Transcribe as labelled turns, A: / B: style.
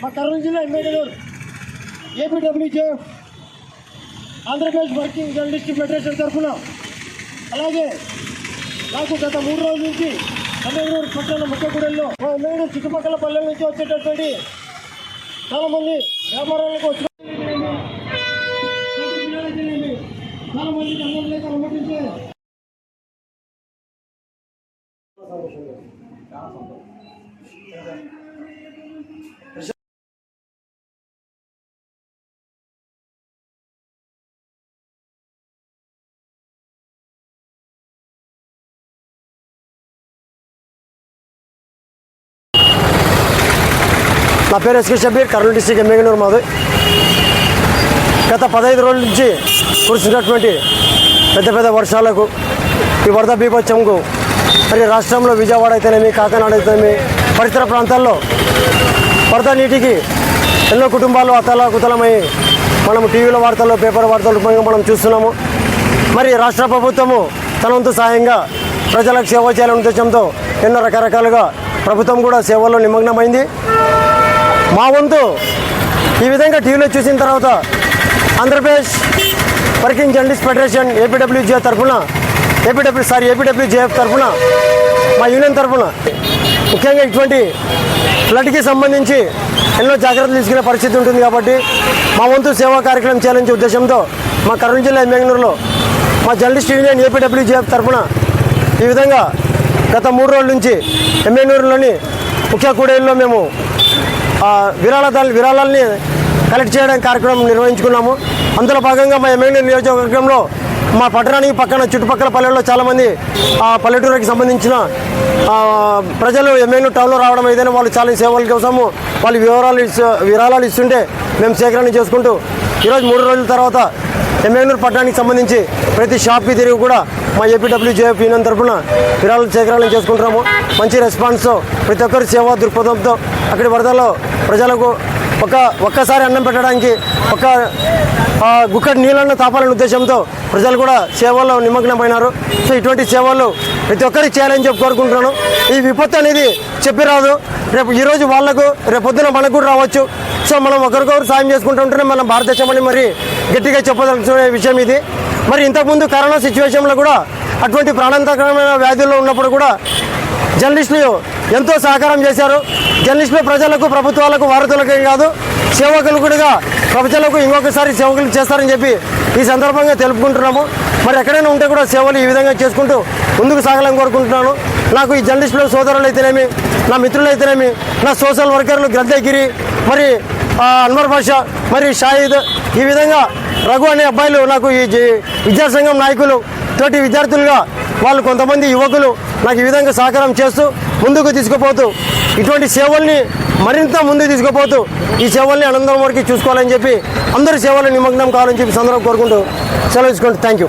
A: మా కర్నూలు జిల్లా ఎమ్మెల్యేలు APWJ Andhra Pradesh working journalist federation తరఫున అలాగే నాకు గత మూడు రోజుల నుంచి కన్నగూరు పట్టణ ముఖ్యగూడెల్లో మా ఎమ్మెల్యే చుట్టుపక్కల పల్లెల నుంచి వచ్చేటటువంటి చాలామంది వ్యాపారాలకు వచ్చిన చాలామందికి అన్నం లేక అనుమతించే
B: నా పేరు ఎస్కే షబీర్ కర్నూలు డిస్టిక్ ఎమ్మెగనూరు మాది. గత పదహైదు రోజుల నుంచి కురిసినటువంటి పెద్ద పెద్ద వర్షాలకు ఈ వరద బీభత్సంకు మరి రాష్ట్రంలో విజయవాడ అయితేనేమి కాకినాడ అయితేనేమి పరిసర ప్రాంతాల్లో వరద నీటికి ఎన్నో కుటుంబాలు అతల కుతలమై మనం టీవీలో వార్తల్లో పేపర్ వార్తల రూపంగా మనం చూస్తున్నాము. మరి రాష్ట్ర ప్రభుత్వము తనంత సహాయంగా ప్రజలకు సేవ చేయాలనే ఉద్దేశంతో ఎన్నో రకరకాలుగా ప్రభుత్వం కూడా సేవల్లో నిమగ్నమైంది. మా వంతు ఈ విధంగా టీవీలో చూసిన తర్వాత Andhra Pradesh working journalist federation APWJ తరఫున ఏపీడబ్ల్యూ సారీ ఏపీడబ్ల్యూజేఎఫ్ తరఫున మా యూనియన్ తరఫున ముఖ్యంగా ఇటువంటి ఫ్లడ్కి సంబంధించి ఎన్నో జాగ్రత్తలు తీసుకునే పరిస్థితి ఉంటుంది కాబట్టి మా వంతు సేవా కార్యక్రమం చేయాలనే ఉద్దేశంతో మా కర్నూలు జిల్లా ఎమ్మెగనూరులో మా జర్నలిస్ట్ యూనియన్ ఏపీడబ్ల్యూజేఎఫ్ తరఫున ఈ విధంగా గత మూడు రోజుల నుంచి ఎమ్మెగనూరులోని ముఖ్య కూడేళ్ళలో మేము విరాళదాలు విరాళాలని కలెక్ట్ చేయడం కార్యక్రమం నిర్వహించుకున్నాము. అందులో భాగంగా మా ఎమ్మెల్యే నియోజకవర్గంలో మా పట్టణానికి పక్కన చుట్టుపక్కల పల్లెల్లో చాలామంది ఆ పల్లెటూరుకి సంబంధించిన ప్రజలు ఎమ్మెల్యే టౌన్లో రావడం ఏదైనా వాళ్ళు చాలా సేవల కోసము వాళ్ళు వివరాలు ఇస్తు విరాళాలు ఇస్తుంటే మేము సేకరణ చేసుకుంటూ ఈరోజు మూడు రోజుల తర్వాత ఎమ్మెల్యూరు పట్టణానికి సంబంధించి ప్రతి షాప్కి తిరిగి కూడా మా ఏపీడబ్ల్యూజేఎఫ్ యూనియన్ తరఫున విరాళాలు సేకరణ చేసుకుంటున్నాము. మంచి రెస్పాన్స్ ప్రతి ఒక్కరి సేవా దృక్పథంతో అక్కడి వరదల్లో ప్రజలకు ఒక ఒక్కసారి అన్నం పెట్టడానికి ఒక గుక్కటి గుక్కడి నీళ్ళను తాపాలనే ఉద్దేశంతో ప్రజలు కూడా సేవల్లో నిమగ్నమైనారు. సో ఇటువంటి సేవలు ప్రతి ఒక్కరికి చేయాలని చెప్పి కోరుకుంటున్నాను. ఈ విపత్తు అనేది చెప్పి రాదు రేపు ఈరోజు వాళ్ళకు రేపు పొద్దున మనకు కూడా రావచ్చు. సో మనం ఒకరికొకరు సాయం చేసుకుంటూ ఉంటేనే మనం భారతదేశం అని మరి గట్టిగా చెప్పదలుచుకునే విషయం ఇది. మరి ఇంతకుముందు కరోనా సిచ్యువేషన్లో కూడా అటువంటి ప్రాణాంతకరమైన వ్యాధుల్లో ఉన్నప్పుడు కూడా జర్నలిస్టులు ఎంతో సహకారం చేశారు. జర్నలిస్టులు ప్రజలకు ప్రభుత్వాలకు వారతులకేం కాదు సేవకులు కూడా ప్రజలకు ఇంకొకసారి సేవకులు చేస్తారని చెప్పి ఈ సందర్భంగా తెలుపుకుంటున్నాము. మరి ఎక్కడైనా ఉంటే కూడా సేవలు ఈ విధంగా చేసుకుంటూ ముందుకు సాగాలని కోరుకుంటున్నాను. నాకు ఈ జర్నలిస్టులు సోదరులు అయితేనేమి నా మిత్రులు అయితేనేమి నా సోషల్ వర్కర్లు గ్రద్దగిరి మరి అన్వర్ బాషా మరి షాహిద్ ఈ విధంగా రఘు అనే అబ్బాయిలు నాకు ఈ విద్యాసంఘం నాయకులు తోటి విద్యార్థులుగా వాళ్ళు కొంతమంది యువకులు నాకు ఈ విధంగా సహకారం చేస్తూ ముందుకు తీసుకుపోతూ ఇటువంటి సేవల్ని మరింత ముందుకు తీసుకుపోతూ ఈ సేవల్ని అనంతరం వరకు చూసుకోవాలని చెప్పి అందరూ సేవలు నిమగ్నం కావాలని చెప్పి సందర్భం కోరుకుంటూ సెలవు తీసుకుంటూ థ్యాంక్ యూ.